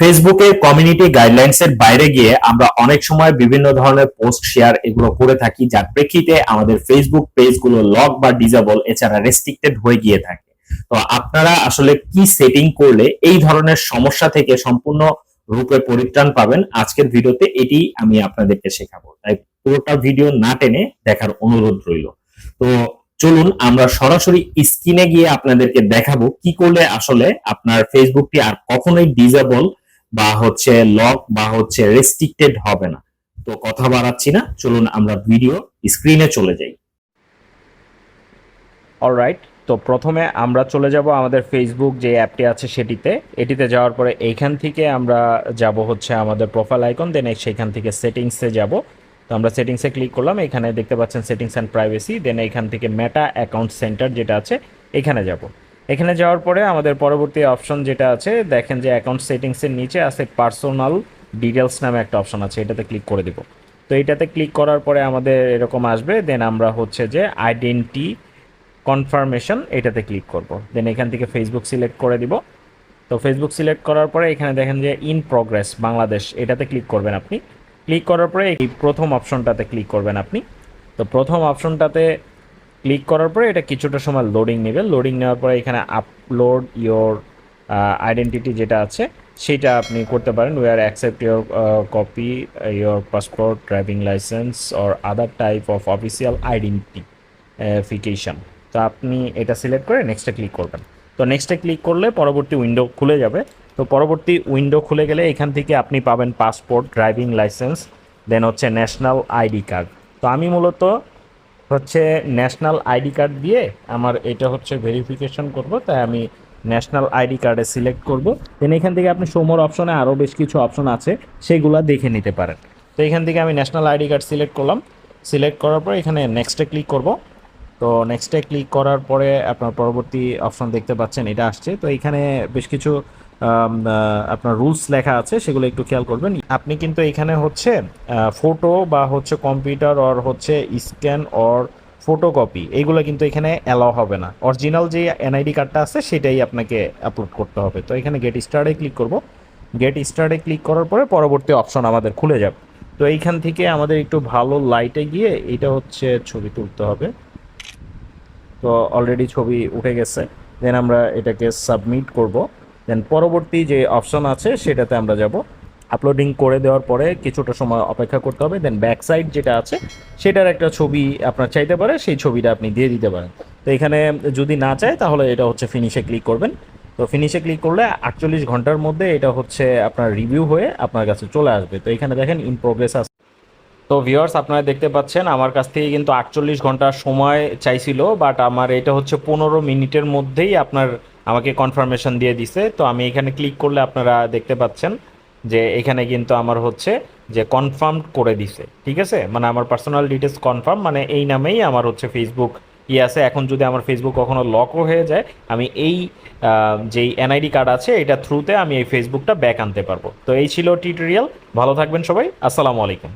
ফেসবুকে community guidelines এর বাইরে গিয়ে আমরা অনেক সময় বিভিন্ন ধরনের পোস্ট শেয়ার এগুলো করে থাকি, যার প্রেক্ষিতে আমাদের ফেসবুক পেজগুলো লক বা ডিজেবল এছাড়া রেস্ট্রিক্টেড হয়ে গিয়ে থাকে। তো আপনারা আসলে কি সেটিং করলে এই ধরনের সমস্যা থেকে সম্পূর্ণ রূপে পরিত্রাণ পাবেন, আজকের ভিডিওতে এটি আমি আপনাদেরকে শেখাবো। তাই পুরোটা ভিডিও না টেনে দেখার অনুরোধ রইল। তো চলুন আমরা সরাসরি স্ক্রিনে গিয়ে আপনাদেরকে দেখাবো কি করলে আসলে আপনার ফেসবুকটি আর কখনোই ডিজেবল বা হচ্ছে লক বা হচ্ছে রেস্ট্রিক্টেড হবে না। তো কথা বাড়াচ্ছি না, চলুন আমরা ভিডিও স্ক্রিনে চলে যাই। অলরাইট তো প্রথমে আমরা চলে যাব আমাদের ফেসবুক যে অ্যাপটি আছে সেটিতে। এটিতে যাওয়ার পরে এইখান থেকে আমরা যাব হচ্ছে আমাদের প্রোফাইল আইকন দেন সেইখান থেকে সেটিংসে যাব। তো আমরা সেটিংসে ক্লিক করলাম, এখানে দেখতে পাচ্ছেন সেটিংস অ্যান্ড প্রাইভেসি দেন এইখান থেকে মেটা অ্যাকাউন্ট সেন্টার যেটা আছে, এখানে যাব। এখানে যাওয়ার পরে আমাদের পরবর্তী অপশন যেটা আছে, দেখেন যে অ্যাকাউন্ট সেটিংসের নিচে আছে পার্সোনাল ডিটেলস নামে একটা অপশন আছে, এটাতে ক্লিক করে দিব। তো এটাতে ক্লিক করার পরে আমাদের এরকম আসবে দেন আমরা হচ্ছে যে আইডেন্টি কনফার্মেশন এটাতে ক্লিক করব। দেন এখান থেকে ফেসবুক সিলেক্ট করে দিব। তো ফেসবুক সিলেক্ট করার পরে এখানে দেখেন যে ইন প্রোগ্রেস বাংলাদেশ, এটাতে ক্লিক করবেন আপনি। ক্লিক করার পরে এই প্রথম অপশনটাতে ক্লিক করবেন আপনি। তো প্রথম অপশনটাতে ক্লিক করার পরে এটা কিছুটা সময় লোডিং নেবে। লোডিং নেওয়ার পরে এখানে আপলোড ইয়োর আইডেন্টিটি যেটা আছে, সেটা আপনি করতে পারেন। We are accept your copy your passport driving licence or other type of official identification তো আপনি এটা সিলেক্ট করে নেক্সটে ক্লিক করবেন। তো নেক্সটে ক্লিক করলে পরবর্তী উইন্ডো খুলে যাবে। তো পরবর্তী উইন্ডো খুলে গেলে এখান থেকে আপনি পাবেন পাসপোর্ট ড্রাইভিং লাইসেন্স দেন হচ্ছে ন্যাশনাল আইডি কার্ড তো আমি মূলত হচ্ছে ন্যাশনাল আইডি কার্ড দিয়ে আমার এটা হচ্ছে ভেরিফিকেশন করব, তাই আমি ন্যাশনাল আইডি কার্ডে সিলেক্ট করব। দেন এখান থেকে আপনি সোমোর অপশনে আরও বেশ কিছু অপশন আছে, সেগুলো দেখে নিতে পারেন। তো এখান থেকে আমি ন্যাশনাল আইডি কার্ড সিলেক্ট করলাম। সিলেক্ট করার পর এখানে নেক্সটে ক্লিক করব। তো নেক্সটে ক্লিক করার পরে আপনার পরবর্তী অপশন দেখতে পাচ্ছেন, এটা আসছে। তো এখানে বেশ কিছু আপনার রুলস লেখা আছে, সেগুলো একটু খেয়াল করবেন। আপনি কিন্তু এখানে হচ্ছে ফটো বা হচ্ছে কম্পিউটার অর হচ্ছে স্ক্যান অর ফটোকপি এইগুলো কিন্তু এখানে অ্যালাও হবে না। অরিজিনাল যে এনআইডি কার্ডটা আছে, সেটাই আপনাকে আপলোড করতে হবে। তো এখানে গেট স্টার্টে ক্লিক করব। গেট স্টার্টে ক্লিক করার পরে পরবর্তী অপশন আমাদের খুলে যাবে। তো এইখান থেকে আমাদের একটু ভালো লাইটে গিয়ে এটা হচ্ছে ছবি তুলতে হবে। তো অলরেডি ছবি উঠে গেছে। দেন আমরা এটাকে সাবমিট করব। দেন পরবর্তী যে অপশন আছে, সেটাতে আমরা যাব। আপলোডিং করে দেওয়ার পরে কিছুটা সময় অপেক্ষা করতে হবে। দেন ব্যাক সাইড যেটা আছে, সেটার একটা ছবি আপনার চাইতে পারে, সেই ছবিটা আপনি দিয়ে দিতে পারেন। তো এখানে যদি না চায়, তাহলে এটা হচ্ছে ফিনিশে ক্লিক করবেন। তো ফিনিশে ক্লিক করলে আটচল্লিশ ঘণ্টার মধ্যে এটা হচ্ছে আপনার রিভিউ হয়ে আপনার কাছে চলে আসবে। তো এখানে দেখেন ইন প্রোগ্রেস আছে। তো ভিউয়ার্স আপনারা দেখতে পাচ্ছেন, আমার কাছ থেকে কিন্তু আটচল্লিশ ঘণ্টার সময় চাইছিল বাট আমার এটা হচ্ছে পনেরো মিনিটের মধ্যেই আপনার আমাকে কনফার্মেশন দিয়ে দিছে। তো আমি এখানে ক্লিক করলে আপনারা দেখতে পাচ্ছেন যে এখানে কিন্তু আমার হচ্ছে যে কনফার্ম করে দিছে। ঠিক আছে? মানে আমার পার্সোনাল ডিটেলস কনফার্ম মানে এই নামেই আমার হচ্ছে ফেসবুক ই আছে। এখন যদি আমার ফেসবুক কখনো লকও হয়ে যায়, আমি এই যেই এনআইডি কার্ড আছে, এটা থ্রুতে আমি এই ফেসবুকটা ব্যাক আনতে পারব। তো এই ছিল টিউটোরিয়াল ভালো থাকবেন সবাই। আসসালামু আলাইকুম।